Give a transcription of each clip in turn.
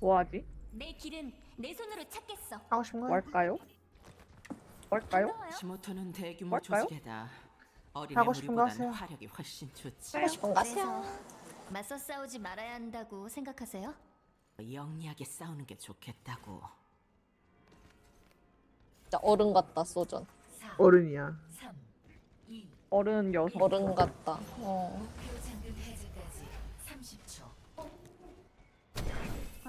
뭐하지? 내 길은 내 손으로 찾겠어. 하고 싶은 거야? 뭘까요? 뭘까요? 반가워요. 시모토는 대규모 뭘까요? 조직이다. 어린애 하고 싶은 거 하세요. 화력이 훨씬 좋지. 하고 싶은 거 그래서 하세요. 맞서 싸우지 말아야 한다고 생각하세요? 영리하게 싸우는 게 좋겠다고. 진짜 어른 같다 소전 어른이야. 어른 여성. 어른 같다 어.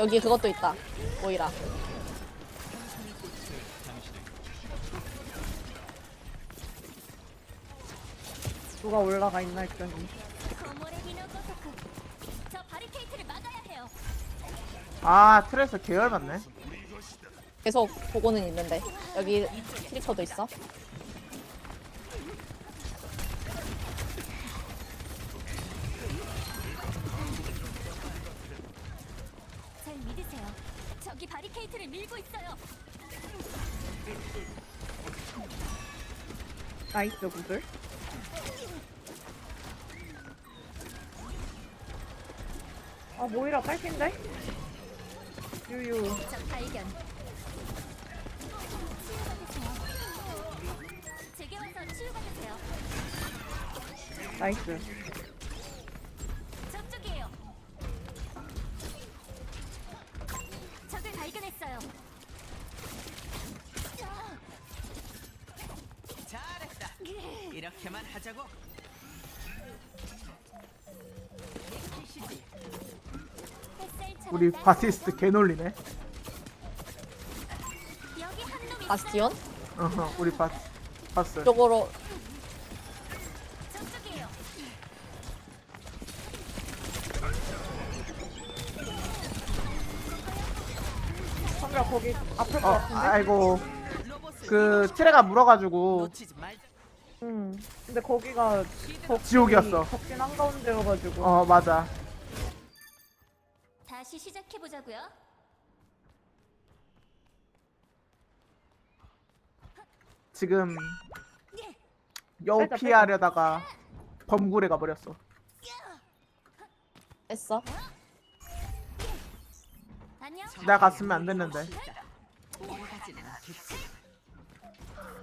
여기 그것도 있다. 오이라. 누가 올라가 있나 했더니 아 트레서 계열 맞네 계속 보고는 있는데 여기 캐릭터도 있어. 믿으세요. 저기 바리케이트를 밀고 있어요. 나이스 구슬. 아 모이라 딸핀데? 유유. 적 발견. 제게 와서. 나이스. 이렇게만 하자고. 우리 바티스트 개 놀리네. 여기 한놈 있어요. 바스티온 어허, 우리 바 바스. 쪽으로 거기 것 어, 같은데? 아이고. 그 트레가 물어가지고 놓치지 말자. 응. 근데 거기가 적 지옥이었어. 적진 한가운데여가지고. 어 맞아. 다시 시작해 보자고요. 지금 예. 여우 빼자, 피하려다가 범굴에 가버렸어. 뺐어 안녕. 내가 갔으면 안 됐는데.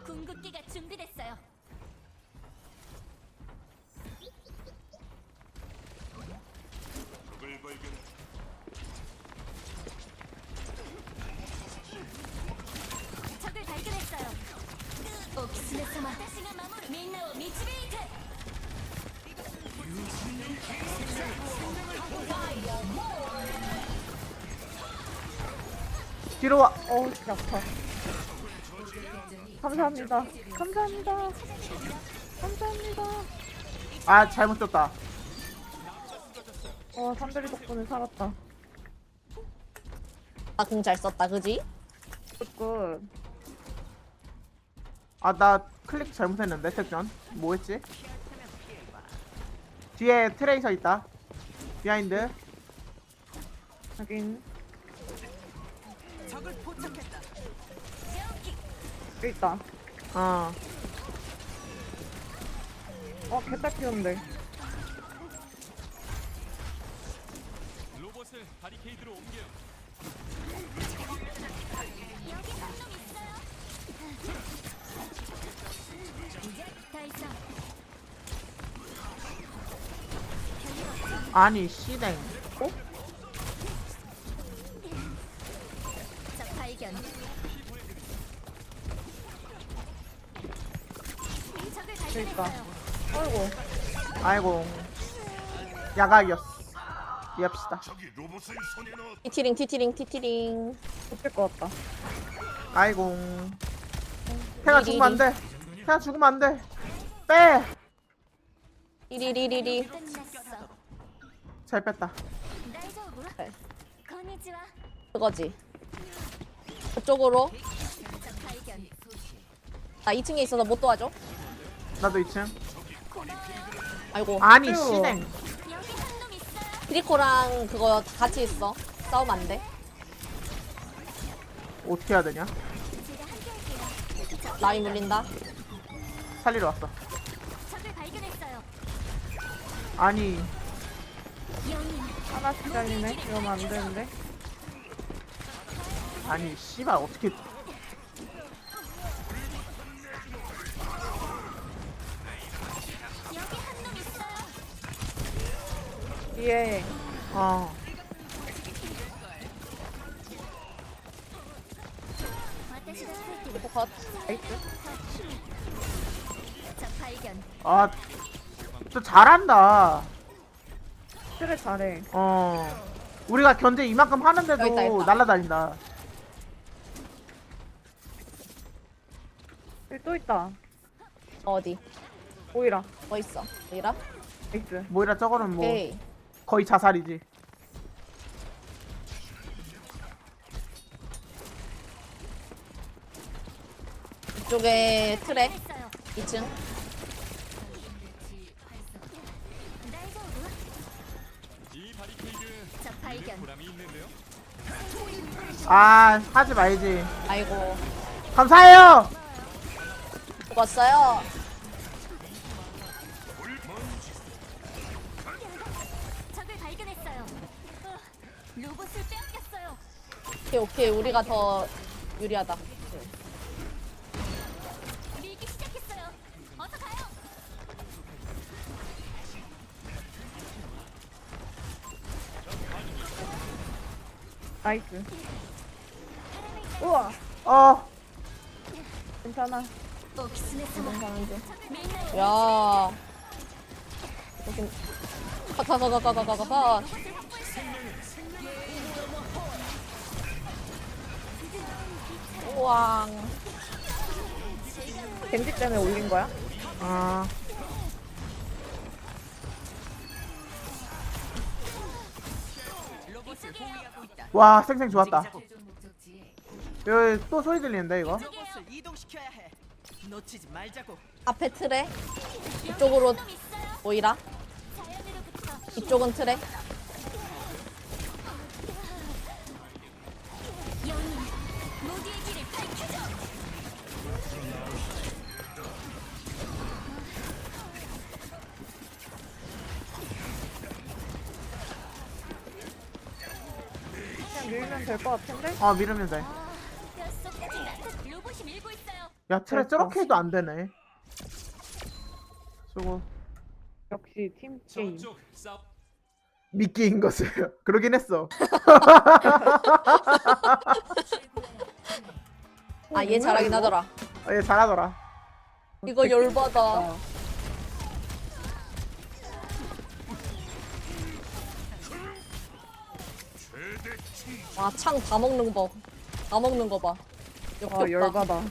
궁극기가 뒤로 와. 어우 진짜 아파. 감사합니다. 감사합니다. 감사합니다. 아 잘못 줬다. 어 삼별이 덕분에 살았다. 나궁 잘 썼다 그지? 굿. 아 나 클릭 잘못했는데 택전. 뭐 했지? 뒤에 트레이서 있다. 비하인드. 하긴 적을 포착했다. 여기 있다. 어. 어 개딱 귀여운데. 로봇을 바리케이드로 옮겨요. 여기 한놈 있어요. 이제 다 있어. 아니 씨댕. 어? 적 발견. 그러니까. 아이고. 아이고. 야각이었어. 이합시다. 티티링 티티링 티티링. 못뺄 것 같다. 아이고. 태가 죽으면 안돼. 태가 죽으면 안돼. 빼. 이리리리리. 잘 뺐다. 날 네. 그거지. 그쪽으로. 発見나 2층에 있어서 못 도와줘. 나도 2층. 아이고. 아니 있어요 트리코랑 그거 같이 있어. 싸우면 안 돼. 어떻게 해야 되냐? 라인 물린다. 살리러 왔어. 아니 영인 하나씩 잘리네. 이러면 안 되는데. 아니 씨발 어떻게 예. 어. 아 이거 겉. 나이스. 아, 또 잘한다. 그래 잘해. 어. 우리가 견제 이만큼 하는데도 있다, 날라다닌다. 또 있다. 어, 어디? 오이라. 뭐 있어? 이라? 나이스. 모이라 저거는 뭐 오케이. 거의 자살이지. 이쪽에 트랙 2층. 아 하지 말지. 아이고. 감사해요. 죽었어요. 적을 발견했어요 어, 로봇을 빼앗겼어요 오케이, 오케이. 우리가 더 유리하다. 밀기 시작했어요 어서 가요 나이스. 우와. 어, 괜찮아. 야. 여긴 가가가가가가가. 왕. 겐지 때문에 올린 거야? 아. 와, 쌩쌩 좋았다. 여기 또 소리 들리는데, 이거? 놓치지 말자고. 앞에 트랙. 이쪽으로 오이라. 자연으로부터 이쪽은 그냥 밀면 될 것 같은데? 어, 밀으면 돼. 야, 트레. 저렇게 해도 안 되네. 수고. 역시 팀 게임. 미끼인 것을. 그러긴 했어. 아, 얘 잘하긴 하더라. 아, 얘 잘하더라. 이거 열받아. 아, 와, 창 다 먹는 거. 다 먹는 거 봐. 아 역겹다. 열받아.